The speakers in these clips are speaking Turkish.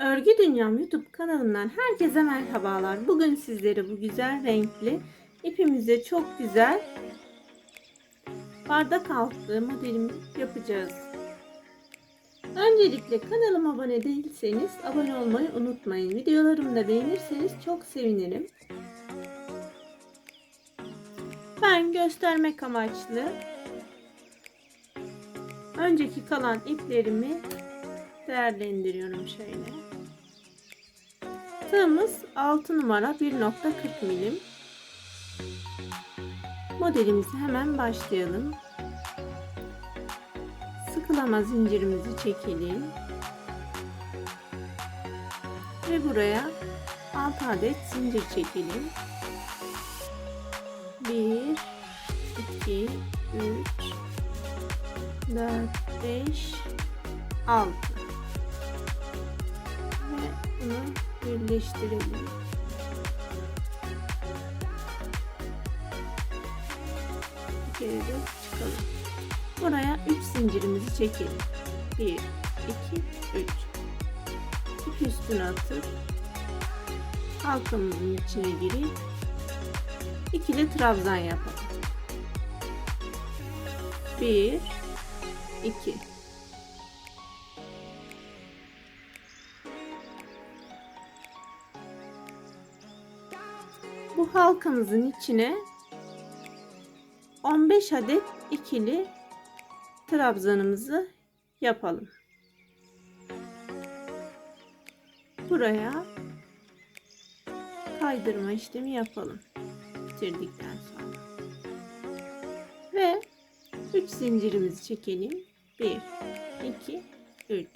Örgü Dünyam YouTube kanalımdan herkese merhabalar. Bugün sizlere bu güzel renkli ipimizde çok güzel bardak altı modelimi yapacağız. Öncelikle kanalıma abone değilseniz abone olmayı unutmayın. Videolarımı da beğenirseniz çok sevinirim. Ben göstermek amaçlı önceki kalan iplerimi değerlendiriyorum şöyle. Tığımız 6 numara 1.40 milim. Modelimizi hemen başlayalım. Sıkılama zincirimizi çekelim. Ve buraya 6 adet zincir çekelim. 1 2 3 4 5 6 ve bunu birleştirelim. De çıkalım. Buraya 3 zincirimizi çekelim. 1 2 3 İp üstüne atıp halkamızın içine girip ikili trabzan yapalım. 1 2 Bu halkamızın içine 15 adet ikili trabzanımızı yapalım. Buraya kaydırma işlemi yapalım. Bitirdikten sonra. Ve 3 zincirimizi çekelim. 1 2 3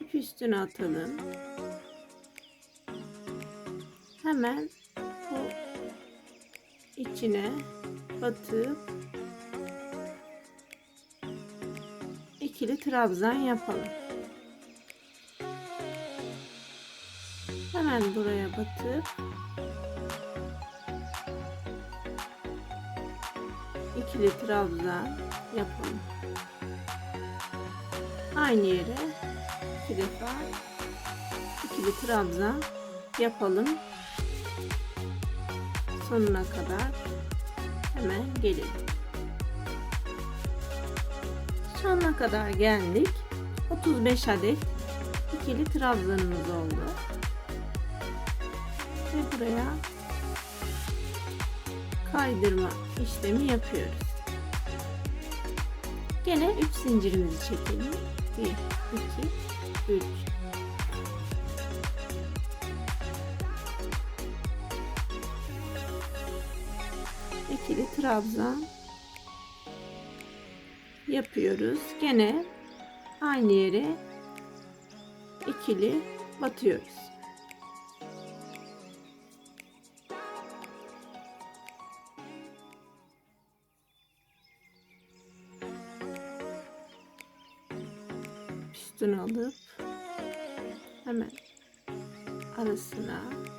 İp üstüne atalım. Hemen içine batıp ikili trabzan yapalım. Hemen buraya batıp ikili trabzan yapalım. Aynı yere iki defa ikili trabzan yapalım sonuna kadar hemen gelelim. Sonuna kadar geldik. 35 adet ikili trabzanımız oldu. Ve buraya kaydırma işlemi yapıyoruz. Gene 3 zincirimizi çekelim. 1 2 3 trabzan yapıyoruz. Gene aynı yere ikili batıyoruz. Üstüne alıp hemen arasına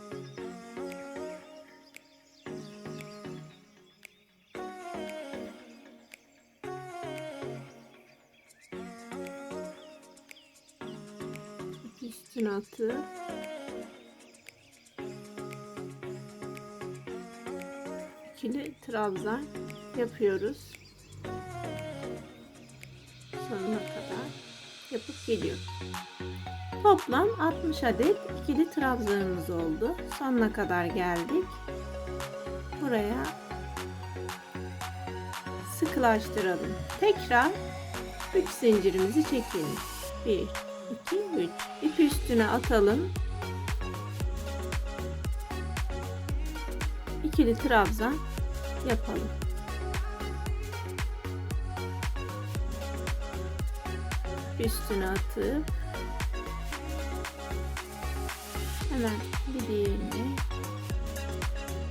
üstüne atıp ikili trabzan yapıyoruz. Sonuna kadar yapıp geliyor. Toplam 60 adet ikili trabzanımız oldu. Sonuna kadar geldik. Buraya sıkılaştıralım. Tekrar 3 zincirimizi çekelim. 1 2 3 ip üstüne atalım. İkili trabzan yapalım. Üstüne atıp hemen bir diğerini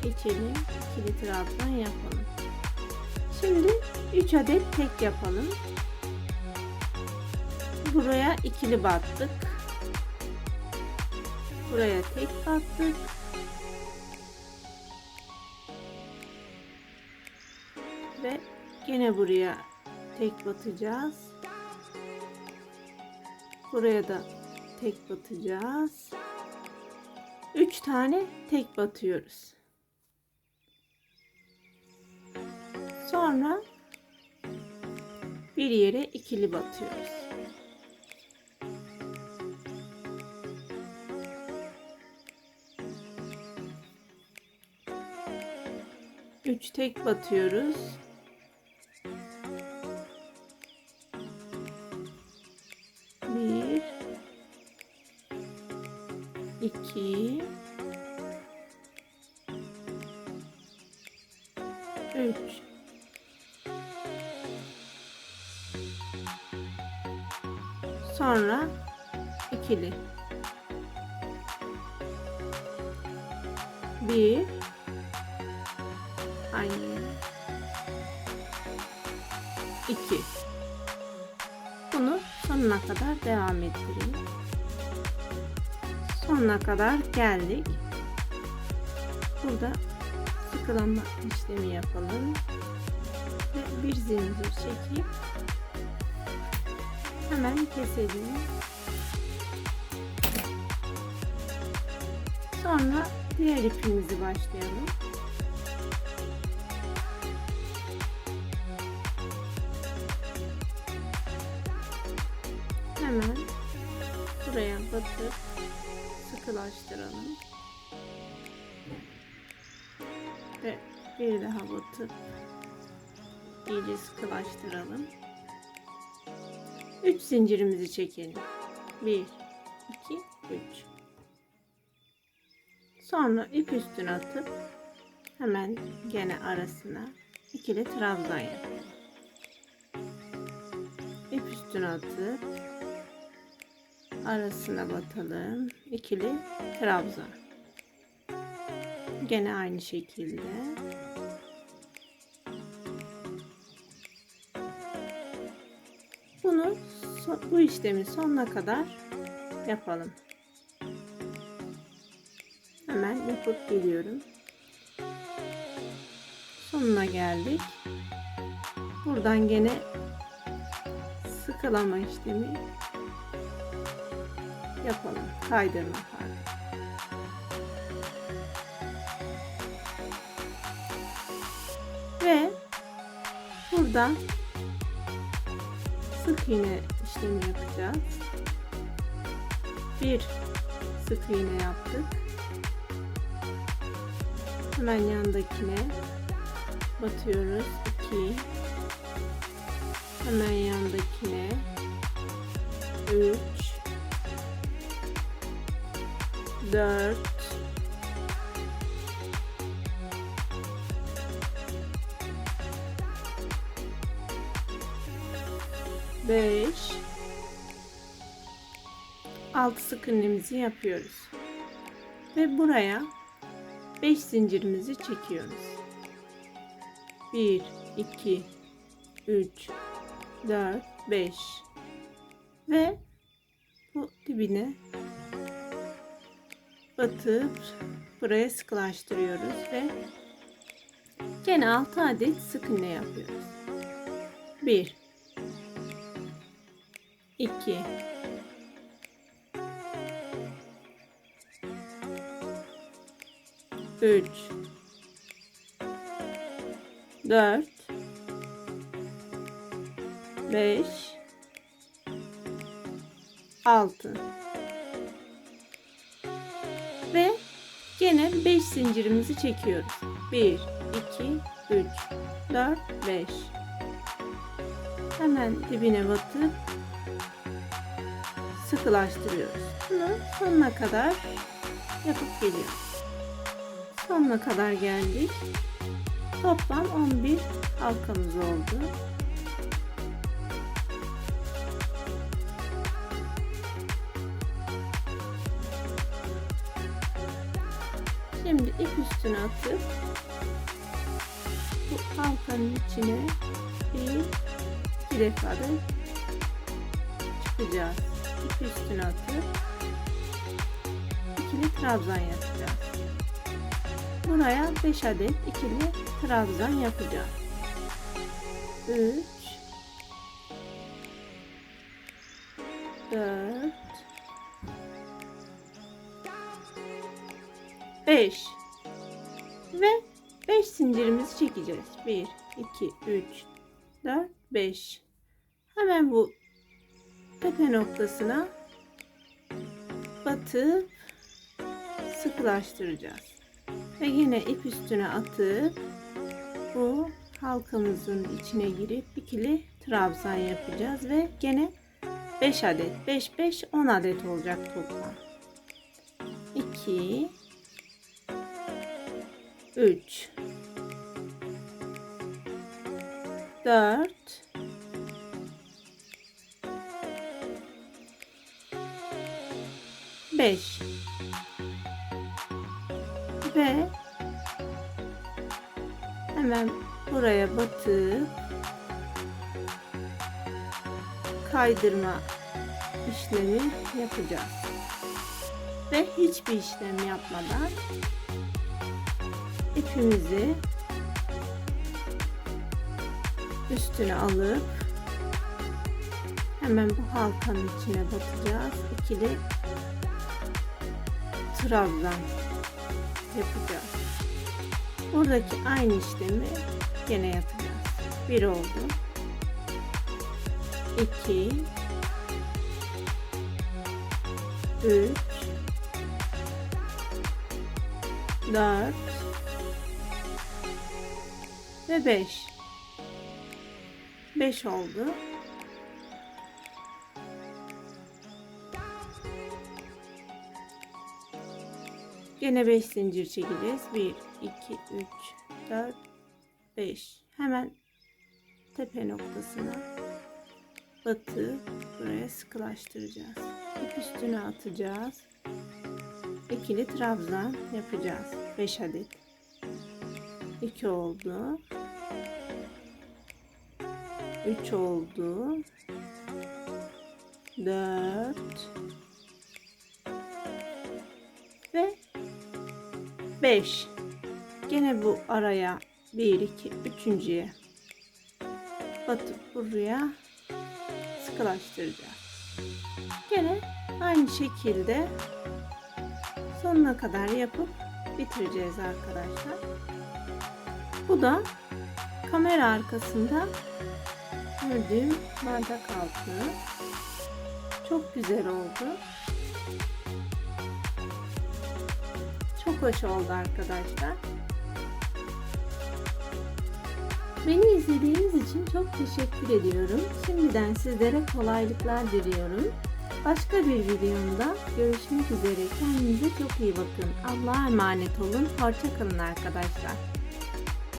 geçelim. İkili trabzan yapalım. Şimdi 3 adet tek yapalım buraya ikili battık. Buraya tek battık. Ve yine buraya tek batacağız. Buraya da tek batacağız. 3 tane tek batıyoruz. Sonra bir yere ikili batıyoruz. Üç tek batıyoruz. Bir, iki, üç. Sonra ikili. Bir. Aynı. İki. Bunu sonuna kadar devam ettireyim. Sonuna kadar geldik. Burada sıkılama işlemi yapalım. Ve bir zincir çekip hemen keselim. Sonra diğer ipimizi başlayalım. Batıp sıkılaştıralım. Ve bir daha batıp iyice sıkılaştıralım. 3 zincirimizi çekelim. 1 2 3 Sonra ip üstüne atıp hemen gene arasına ikili trabzan yapalım. İp üstüne atıp arasına batalım. ikili trabzan. Gene aynı şekilde. Bunu bu işlemi sonuna kadar yapalım. Hemen yapıp geliyorum. Sonuna geldik. Buradan gene sıkılama işlemi yapalım. Kaydırma hali. Ve buradan sık iğne işlemi yapacağız. Bir sık iğne yaptık. Hemen yandakine batıyoruz. 2 Hemen yandakine 3 4 5 6 sık iğnemizi yapıyoruz. Ve buraya 5 zincirimizi çekiyoruz. 1 2 3 4 5 ve bu dibine batıp buraya sıkılaştırıyoruz ve gene 6 adet sık iğne yapıyoruz. 1 2 3 4 5 6 ve gene 5 zincirimizi çekiyoruz. 1 2 3 4 5 Hemen dibine batıp sıkılaştırıyoruz. Bunu sonuna kadar yapıp geliyoruz. Sonuna kadar geldik. Toplam 11 halkamız oldu. Şimdi ip üstüne atıp bu halkanın içine bir iki defa da çıkacağız. İp üstüne atıp ikili trabzan yapacağız. Buraya 5 adet ikili trabzan yapacağız. 3 4 5 ve 5 zincirimizi çekeceğiz. 1 2 3 4 5 Hemen bu tepe noktasına batıp sıkılaştıracağız. Ve yine ip üstüne atıp bu halkamızın içine girip ikili trabzan yapacağız ve gene 5 adet 5 5 10 adet olacak toplam 2 3 4 5 ve hemen buraya batıp kaydırma işlemi yapacağız. Ve hiçbir işlem yapmadan ipimizi üstüne alıp hemen bu halkanın içine batacağız. İkili trabzan yapacağız. Buradaki aynı işlemi gene yapacağız. Bir oldu. 2 3 4 ve 5 5 oldu. Gene 5 zincir çekeceğiz. 1 2 3 4 5 hemen tepe noktasına batı buraya sıkılaştıracağız. İp üstüne atacağız. İkili trabzan yapacağız. 5 adet. 2 oldu. 3 oldu. 4 ve 5 gene bu araya 1 2 üçüncüye batıp buraya sıkılaştıracağız. Gene aynı şekilde sonuna kadar yapıp bitireceğiz arkadaşlar. Bu da kamera arkasında gördüğüm bardak altı. Çok güzel oldu. Çok hoş oldu arkadaşlar. Beni izlediğiniz için çok teşekkür ediyorum. Şimdiden sizlere kolaylıklar diliyorum. Başka bir videomda görüşmek üzere. Kendinize çok iyi bakın. Allah'a emanet olun. Hoşça kalın arkadaşlar.